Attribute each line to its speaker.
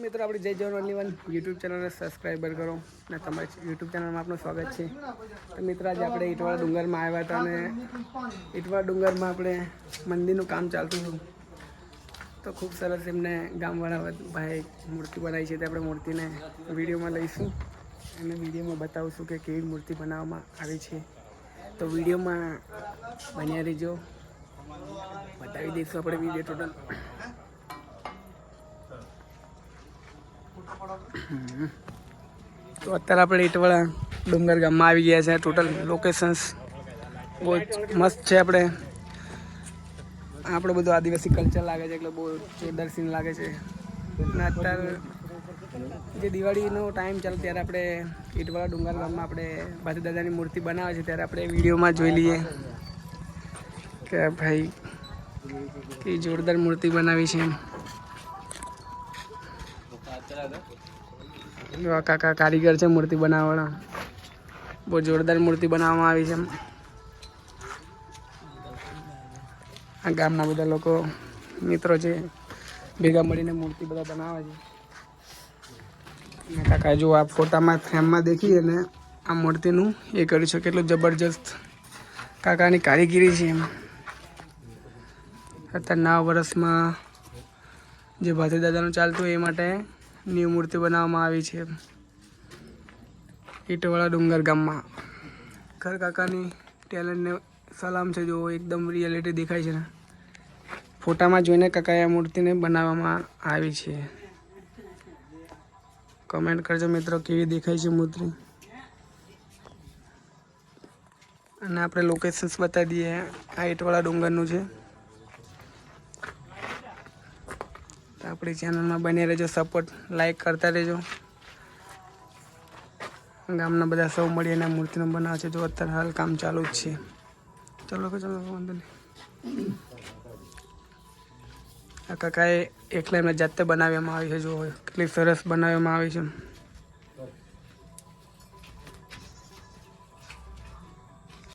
Speaker 1: મિત્રો, આપણી જય જવાન ઓનલી યુટ્યુબ ચેનલને સબસ્ક્રાઈબર કરો અને તમારી યુટ્યુબ ચેનલમાં આપનું સ્વાગત છે. તો મિત્રો, આજે આપણે ઈટવાળા ડુંગરમાં આવ્યા હતા અને ઈટવાળા ડુંગરમાં આપણે મંદિરનું કામ ચાલતું હતું. તો ખૂબ સરસ એમને ગામવાળા ભાઈ મૂર્તિ બનાવી છે તે આપણે મૂર્તિને વિડીયોમાં લઈશું. અને વિડીયોમાં બતાવશું કે કેવી મૂર્તિ બનાવવામાં આવી છે. તો વિડીયોમાં બન્યા રહેજો. બતાવી દઈશું આપણે વીડિયો ટોટલ તો અત્યારે આપણે ઇટવાળા ડુંગર ગામમાં આવી ગયા છે. ટોટલ લોકેશન્સ બહુ મસ્ત છે આપણે. આપણો બધું આદિવાસી કલ્ચર લાગે છે એટલે બહુ જોરદાર સીન લાગે છે. અને અત્યારે જે દિવાળીનો ટાઈમ ચાલે ત્યારે આપણે ઇટવાળા ડુંગર ગામમાં આપણે ભાતી દાદાની મૂર્તિ બનાવે છે ત્યારે આપણે વિડીયોમાં જોઈ લઈએ કે ભાઈ કે જોરદાર મૂર્તિ બનાવી છે. આ કાકા કારીગર છે મૂર્તિ બનાવવાના. બહુ જોરદાર મૂર્તિ બનાવવામાં આવી છે આ ગામના બધા લોકો, મિત્રો છે, ભેગા મળીને મૂર્તિ બધા બનાવે છે. અને કાકા, જો આ ફોટામાં ફ્રેમમાં દેખીએ ને આ મૂર્તિનું એ કર્યું છે કેટલું જબરજસ્ત કાકાની કારીગીરી છે એમ. અત્યારે નવ વર્ષમાં જે ભાતી દાદાનું ચાલતું એ માટે ન્યૂ મૂર્તિ બનાવવામાં આવી છે. ઈટવાળા ડુંગર ગામમાં. ખર કાકાની ટેલેન્ટને સલામ છે જો એકદમ રિયાલિટી દેખાય છે ને. ફોટામાં જોઈને કાકાએ આ મૂર્તિને બનાવવામાં આવી છે. કમેન્ટ કરજો મિત્રો, કેવી દેખાય છે મૂર્તિ. અને આપણે લોકેશન્સ બતાવી દઈએ. આ ઈટવાળા ડુંગરનું છે. તો આપણી ચેનલમાં બની રહેજો સપોર્ટ લાઈક કરતા રહેજો. ગામના બધા સૌ મળી અને મૂર્તિનો બનાવે છે. જો અત્યારે હાલ કામ ચાલુ જ છે. ચલો કે ચલો, વાંધો નહીં. આ કાકાએ એકલા એમને જાતે બનાવવામાં આવી છે. જો કેટલી સરસ બનાવવામાં આવી છે.